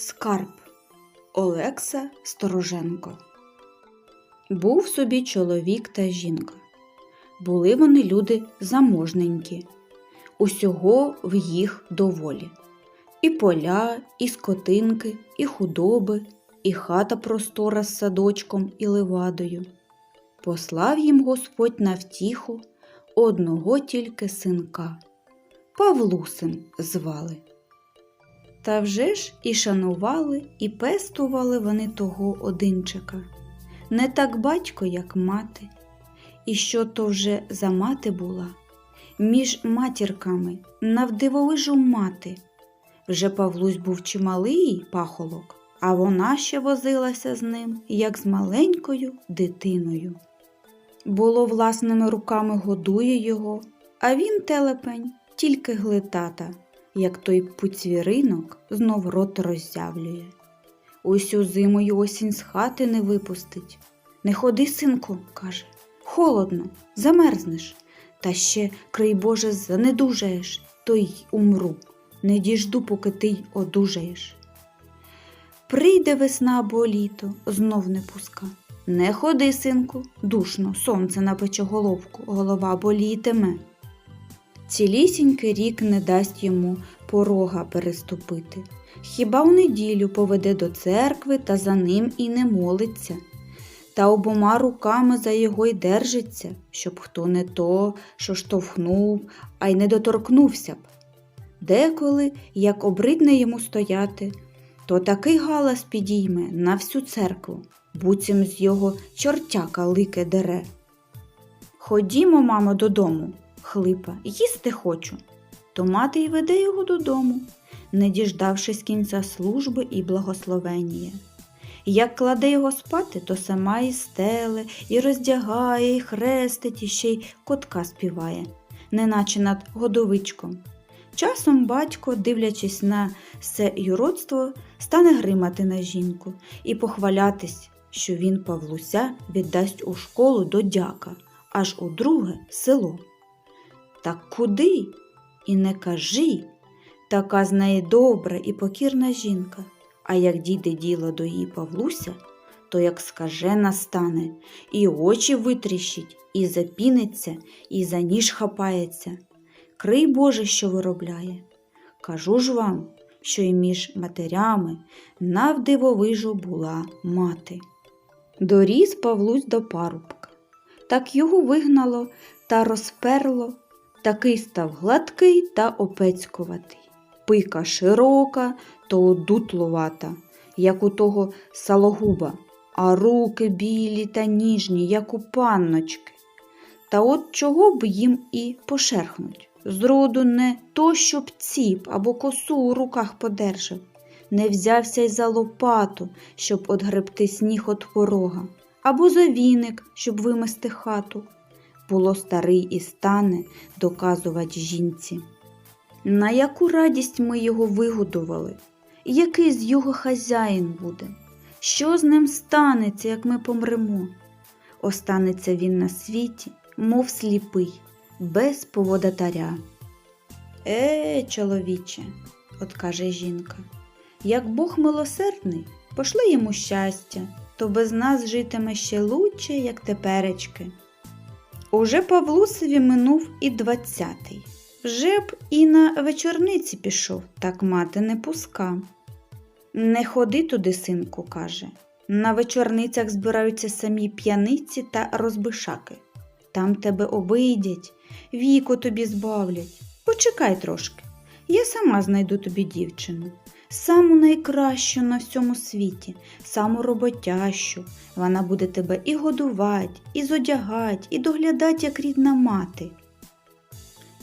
Скарб Олекса Стороженко. Був собі чоловік та жінка. Були вони люди заможненькі, усього в їх доволі. І поля, і скотинки, і худоби, і хата простора з садочком і левадою. Послав їм Господь на втіху одного тільки синка. Павлусем звали. Та вже ж і шанували, і пестували вони того одинчика. Не так батько, як мати. І що то вже за мати була, між матірками навдивовижу мати. Вже Павлусь був чималий пахолок, а вона ще возилася з ним, як з маленькою дитиною. Було власними руками годує його, а він, телепень, тільки глитата, як той пуцвіринок знов рот роззявлює. Усю зиму й осінь з хати не випустить. Не ходи, синку, каже, холодно, замерзнеш, та ще, крий Боже, занедужаєш, то й умру. Не діжду, поки ти й одужаєш. Прийде весна або літо, знов не пуска. Не ходи, синку, душно, сонце напече головку, голова болітиме. Цілісінький рік не дасть йому порога переступити. Хіба в неділю поведе до церкви та за ним і не молиться, та обома руками за його й держиться, щоб хто не то, що штовхнув, а й не доторкнувся б. Деколи, як обридне йому стояти, то такий галас підійме на всю церкву, буцім з його чортяка лике дере. Ходімо, мамо, додому, хлипа, їсти хочу. То мати й веде його додому, не діждавшись кінця служби і благословення. Як кладе його спати, то сама і стеле, і роздягає, і хрестить, і ще й котка співає, неначе над годовичком. Часом батько, дивлячись на це юродство, стане гримати на жінку і похвалятись, що він Павлуся віддасть у школу до дяка, аж у друге село. Так куди? І не кажи, така з неї добра і покірна жінка. А як дійде діло до її Павлуся, то як скажена стане, і очі витріщить, і запіниться, і за ніж хапається. Крий Боже, що виробляє. Кажу ж вам, що й між матерями навдивовижу була мати. Доріс Павлусь до парубка. Так його вигнало та розперло, такий став гладкий та опецькуватий. Пика широка, то одутлувата, як у того салогуба, а руки білі та ніжні, як у панночки. Та от чого б їм і пошерхнуть. Зроду не то, щоб ціп або косу у руках подержав, не взявся й за лопату, щоб одгребти сніг от порога, або за віник, щоб вимести хату. Було старий і стане доказувати жінці. На яку радість ми його вигодували, який з його хазяїн буде? Що з ним станеться, як ми помремо? Останеться він на світі, мов сліпий, без поводатаря. Е, чоловіче, от каже жінка, як Бог милосердний, пошли йому щастя, то без нас житиме ще лучше, як теперечки. Уже Павлусеві минув і двадцятий. Вже б і на вечорниці пішов, так мати не пуска. Не ходи туди, синку, каже. На вечорницях збираються самі п'яниці та розбишаки. Там тебе обидять, віку тобі збавлять. Почекай трошки. Я сама знайду тобі дівчину. Саму найкращу на всьому світі, саму роботящу. Вона буде тебе і годувати, і зодягать, і доглядать, як рідна мати.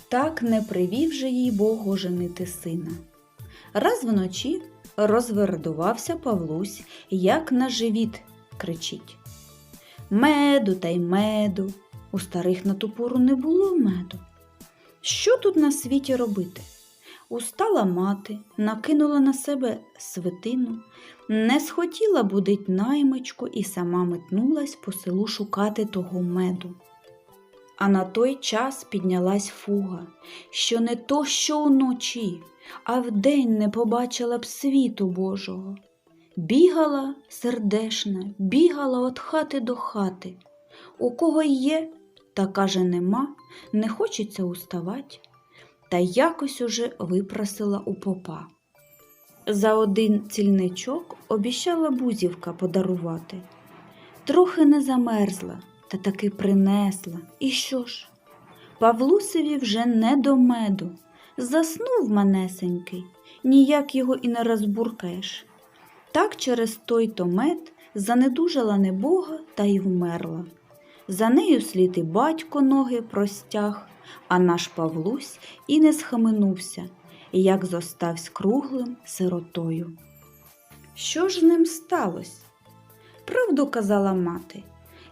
Так не привів же їй Бог оженити сина. Раз вночі розвердувався Павлусь, як на живіт кричить. Меду та й меду. У старих на ту пору не було меду. Що тут на світі робити? Устала мати, накинула на себе свитину, не схотіла будить наймичку і сама метнулась по селу шукати того меду. А на той час піднялась фуга, що не то, що уночі, а вдень не побачила б світу Божого. Бігала сердешна, бігала від хати до хати. У кого є, та каже нема, не хочеться уставать, та якось уже випросила у попа. За один цільничок обіщала бузівка подарувати. Трохи не замерзла, та таки принесла. І що ж? Павлусеві вже не до меду. Заснув манесенький, ніяк його і не розбуркаєш. Так через той то мед занедужала небога та й вмерла. За нею слід і батько ноги простяг, а наш Павлусь і не схаменувся, як зоставсь круглим сиротою. Що ж з ним сталося? Правду казала мати,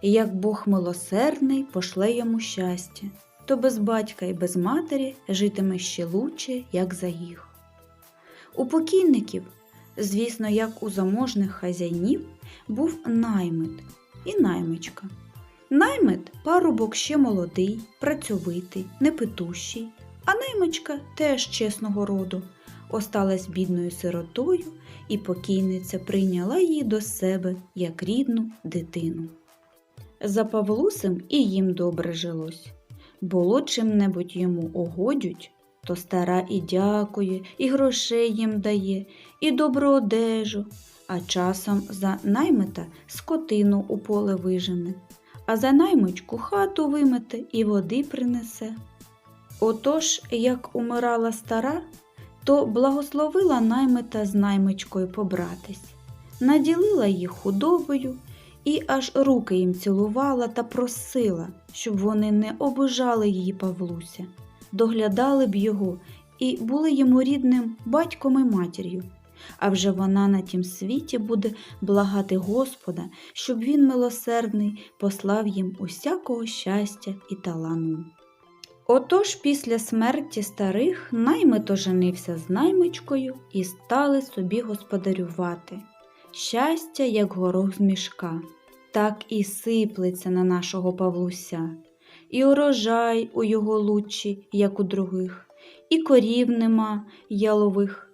як Бог милосердний пошле йому щастя, то без батька і без матері житиме ще лучше, як за їх. У покійників, звісно, як у заможних хазяйнів, був наймит і наймичка. Наймит парубок ще молодий, працьовитий, непитущий, а наймичка теж чесного роду, осталась бідною сиротою, і покійниця прийняла її до себе як рідну дитину. За Павлусем і їм добре жилось. Було чим-небудь йому угодють, то стара і дякує, і грошей їм дає, і добру одежу, а часом за наймита скотину у поле вижене, а за наймичку хату вимете і води принесе. Отож, як умирала стара, то благословила наймита з наймичкою побратись, наділила їх худобою і аж руки їм цілувала та просила, щоб вони не обижали її Павлуся, доглядали б його і були йому рідним батьком і матір'ю. А вже вона на тім світі буде благати Господа, щоб він милосердний послав їм усякого щастя і талану. Отож після смерті старих наймит оженився з наймичкою і стали собі господарювати. Щастя, як горох з мішка, так і сиплеться на нашого Павлуся, і урожай у його лучі, як у других, і корів нема ялових.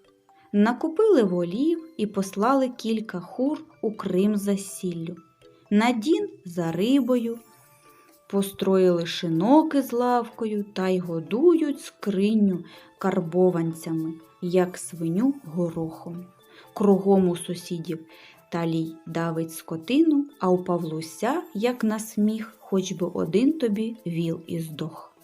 Накупили волів і послали кілька хур у Крим за сіллю, на дін за рибою, построїли шиноки з лавкою та й годують скриню карбованцями, як свиню горохом. Кругом у сусідів талій давить скотину, а у Павлуся, як на сміх, хоч би один тобі віл і здох.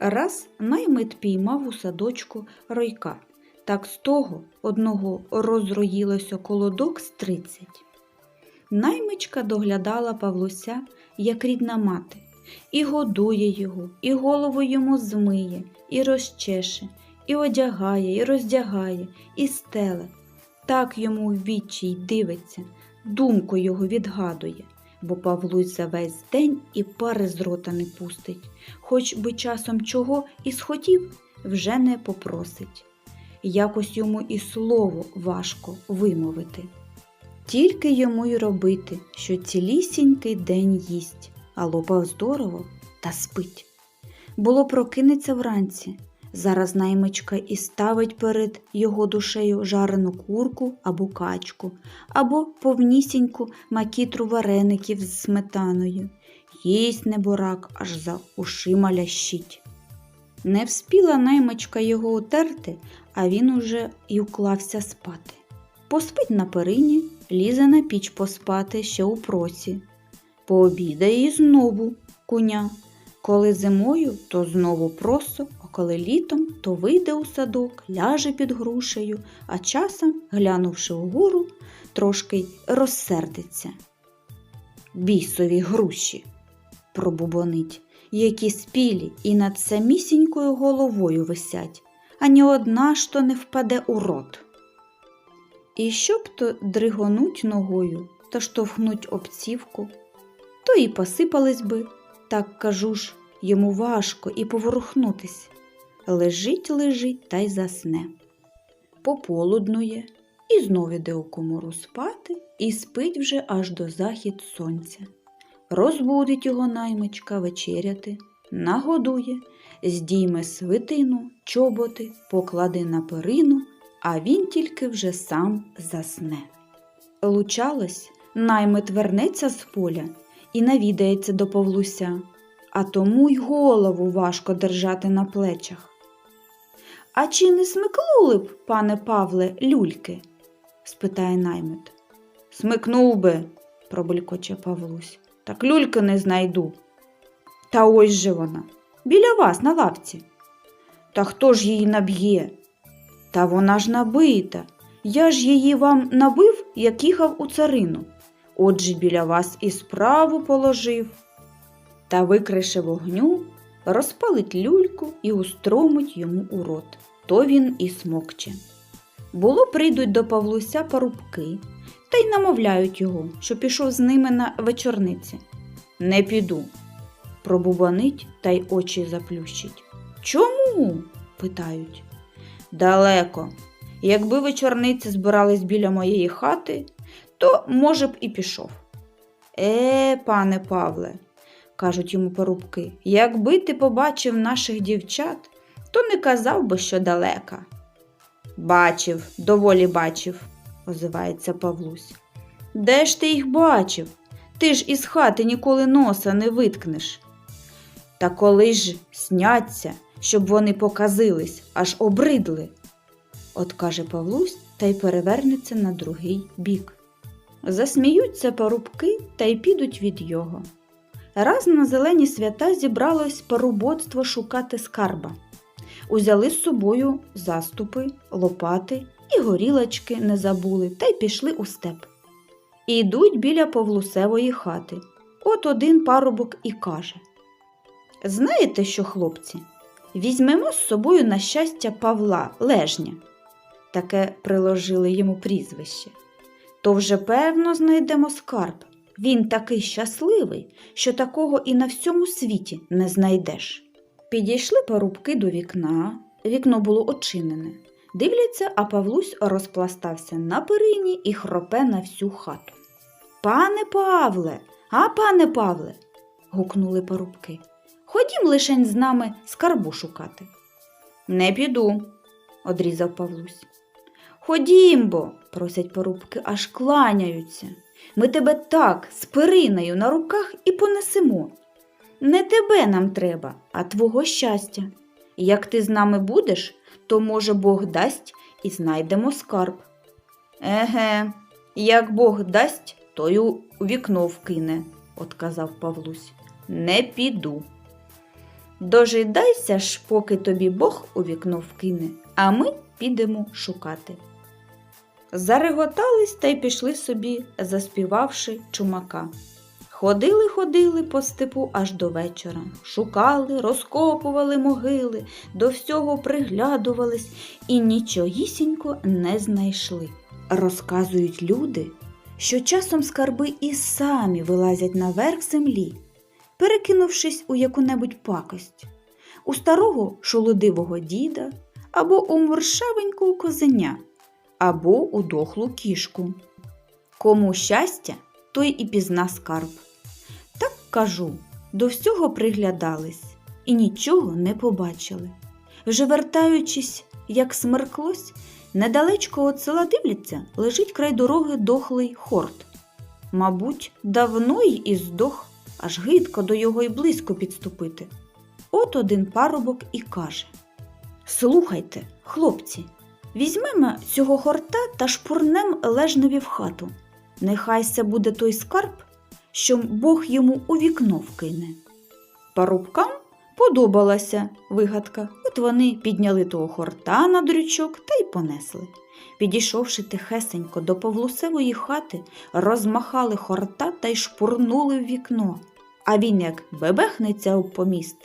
Раз наймит піймав у садочку ройка. Так з того одного розроїлося колодок з тридцять. Наймичка доглядала Павлуся, як рідна мати, і годує його, і голову йому змиє, і розчеше, і одягає, і роздягає, і стеле. Так йому в вічі й дивиться, думку його відгадує, бо Павлусь за весь день і пари з рота не пустить, хоч би часом чого і схотів, вже не попросить. Якось йому і слово важко вимовити. Тільки йому й робити, що цілісінький день їсть, а лопав здорово та спить. Було прокинеться вранці. Зараз наймичка і ставить перед його душею жарену курку або качку, або повнісіньку макітру вареників з сметаною. Їсть неборак, аж за ушима лящить. Не вспіла наймичка його утерти, а він уже й уклався спати. Поспить на перині, лізе на піч поспати ще у проці. Пообідає і знову куня. Коли зимою, то знову просо, а коли літом, то вийде у садок, ляже під грушею, а часом, глянувши угору, трошки й розсердиться. Бісові груші, пробубонить, які спілі і над самісінькою головою висять, ані одна то не впаде у рот. І щоб то дригонуть ногою та штовхнуть обцівку, то і посипались би. Так кажу ж, йому важко і поворухнутись. Лежить, лежить та й засне. Пополуднує і знов іде у комору спати і спить вже аж до захід сонця. Розбудить його наймичка вечеряти, нагодує, здійме свитину, чоботи, покладе на перину, а він тільки вже сам засне. Лучалось, наймит вернеться з поля і навідається до Павлуся, а тому й голову важко держати на плечах. А чи не смикнули б, пане Павле, люльки? спитає наймит. Смикнув би, пробелькоче Павлусь. Так люльки не знайду. Та ось же вона, біля вас на лавці. Та хто ж її наб'є? Та вона ж набита. Я ж її вам набив, як їхав у царину. Отже біля вас і справу положив. Та викрише вогню, розпалить люльку і устромить йому у рот. То він і смокче. Було прийдуть до Павлуся парубки та й намовляють його, що пішов з ними на вечорниці. Не піду. Пробубанить та й очі заплющить. Чому? питають. Далеко. Якби вечорниці збирались біля моєї хати, то, може б, і пішов. Е, пане Павле, кажуть йому порубки, якби ти побачив наших дівчат, то не казав би, що далека. Бачив, доволі бачив, озивається Павлусь. Де ж ти їх бачив? Ти ж із хати ніколи носа не виткнеш. Та коли ж сняться, щоб вони показились, аж обридли. От каже Павлусь та й перевернеться на другий бік. Засміються парубки та й підуть від його. Раз на зелені свята зібралось парубоцтво шукати скарба. Узяли з собою заступи, лопати і горілочки не забули та й пішли у степ. І йдуть біля Павлусевої хати. От один парубок і каже: Знаєте що, хлопці? Візьмемо з собою на щастя Павла Лежня. Таке приложили йому прізвище. То вже певно знайдемо скарб. Він такий щасливий, що такого і на всьому світі не знайдеш. Підійшли парубки до вікна, вікно було очинене. Дивляться, а Павлусь розпластався на перині і хропе на всю хату. Пане Павле, а пане Павле. гукнули парубки. Ходім лишень з нами скарбу шукати. Не піду, одрізав Павлусь. Ходім бо, просять порубки, аж кланяються. Ми тебе так з периною на руках і понесемо. Не тебе нам треба, а твого щастя. Як ти з нами будеш, то, може, Бог дасть і знайдемо скарб. Еге, як Бог дасть, то й у вікно вкине, отказав Павлусь. Не піду. Дожидайся ж, поки тобі Бог у вікно вкине, а ми підемо шукати. Зареготались та й пішли собі, заспівавши чумака. Ходили, ходили по степу аж до вечора, шукали, розкопували могили, до всього приглядувались і нічогісінько не знайшли. Розказують люди, що часом скарби і самі вилазять наверх землі, перекинувшись у яку-небудь пакость, у старого шолодивого діда або у моршавенького козеня, або у дохлу кішку. Кому щастя, той і пізна скарб. Так кажу, до всього приглядались і нічого не побачили. Вже вертаючись, як смерклось, недалечко від села дивляться, лежить край дороги дохлий хорт. Мабуть, давно й і здох, аж гидко до його й близько підступити. От один парубок і каже: Слухайте, хлопці, візьмемо цього хорта та шпурнем лежневі в хату. Нехай це буде той скарб, що Бог йому у вікно вкине. Парубкам подобалася вигадка. От вони підняли того хорта на дрючок та й понесли. Підійшовши тихесенько до Павлусевої хати, розмахали хорта та й шпурнули в вікно. А він, як бебехнеться об поміст,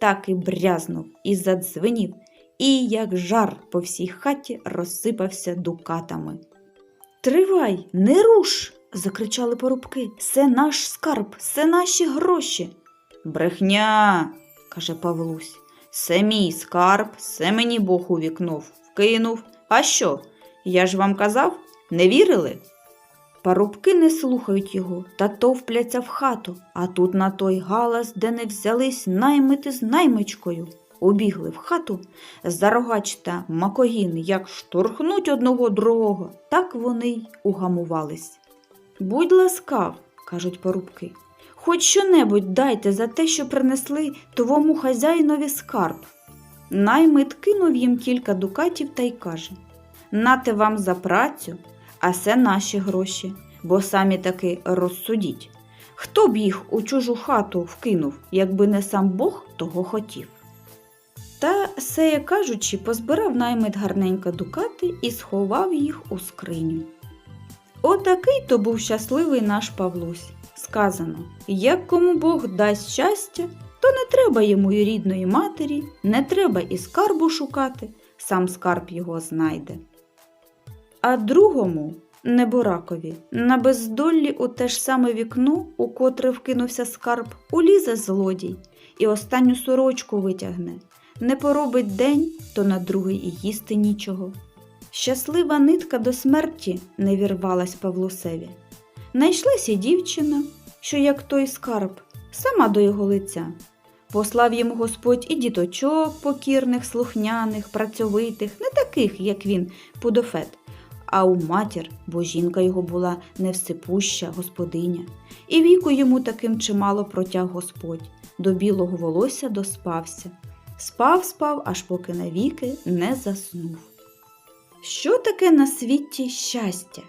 так і брязнув і задзвенів, і як жар по всій хаті розсипався дукатами. Тривай, не руш. закричали порубки. Це наш скарб, це наші гроші. Брехня, каже Павлусь. Це мій скарб, це мені Бог у вікно вкинув. А що? Я ж вам казав, не вірили? Парубки не слухають його та товпляться в хату, а тут на той галас, де не взялись наймити з наймичкою. Убігли в хату, зарогач та макогін, як штурхнуть одного другого, так вони й угамувались. Будь ласкав, кажуть порубки, хоч що-небудь дайте за те, що принесли твому хазяїнові скарб. Наймит кинув їм кілька дукатів та й каже Нате вам за працю, а це наші гроші, бо самі таки розсудіть. Хто б їх у чужу хату вкинув, якби не сам Бог того хотів? Та, сеє кажучи, позбирав наймит гарненько дукати і сховав їх у скриню. Отакий то був щасливий наш Павлусь. Сказано, як кому Бог дасть щастя, то не треба йому і рідної матері, не треба і скарбу шукати, сам скарб його знайде. А другому, неборакові, на бездоллі у те ж саме вікно, у котре вкинувся скарб, улізе злодій і останню сорочку витягне. Не поробить день, то на другий і їсти нічого. Щаслива нитка до смерті не вірвалась Павлусеві. Найшлася дівчина, що, як той скарб, сама до його лиця. Послав йому Господь і діточок покірних, слухняних, працьовитих, не таких, як він, пудофет, а у матір, бо жінка його була невсипуща господиня, і віку йому таким чимало протяг Господь, до білого волосся доспався. Спав, спав, аж поки навіки не заснув. Що таке на світі щастя?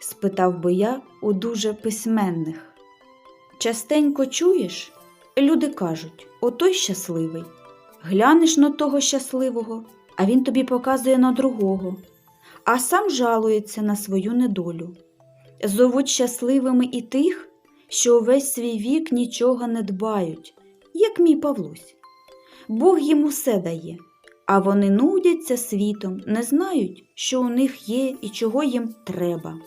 спитав би я у дуже письменних. Частенько чуєш, люди кажуть, отой щасливий. Глянеш на того щасливого, а він тобі показує на другого, а сам жалується на свою недолю. Зовуть щасливими і тих, що увесь свій вік нічого не дбають, як мій Павлусь. Бог їм усе дає, а вони нудяться світом, не знають, що у них є і чого їм треба.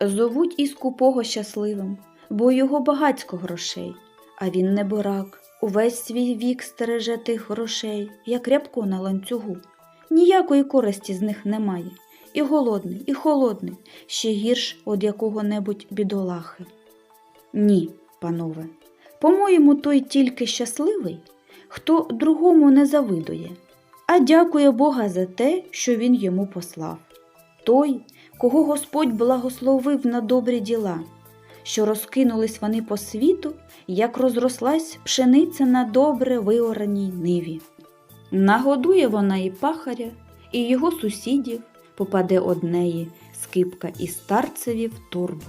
Зовуть і скупого щасливим, бо його багацько грошей, а він не бурак, увесь свій вік стереже тих грошей, як рябко на ланцюгу. Ніякої користі з них немає. І голодний, і холодний, ще гірш від якого-небудь бідолахи. Ні, панове, по-моєму, той тільки щасливий, хто другому не завидує, а дякує Бога за те, що він йому послав. Той, кого Господь благословив на добрі діла, що розкинулись вони по світу, як розрослась пшениця на добре виораній ниві. Нагодує вона і пахаря, і його сусідів, попаде однеї скипка і старцеві в торбу.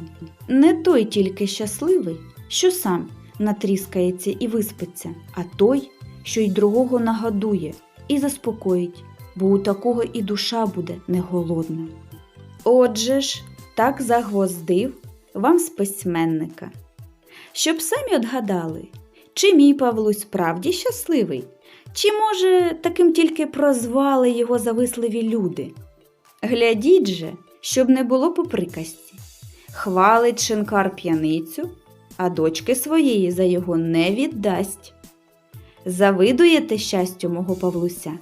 Не той тільки щасливий, що сам натріскається і виспиться, а той, що й другого нагодує і заспокоїть, бо у такого і душа буде не голодна. Отже ж, так загвоздив вам з письменника. Щоб самі отгадали, чи мій Павлусь справді щасливий, чи, може, таким тільки прозвали його зависливі люди. Глядіть же, щоб не було по приказці. Хвалить шинкар п'яницю, а дочки своєї за його не віддасть. Завидуєте щастю мого Павлуся,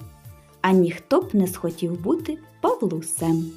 а ніхто б не схотів бути Павлусем.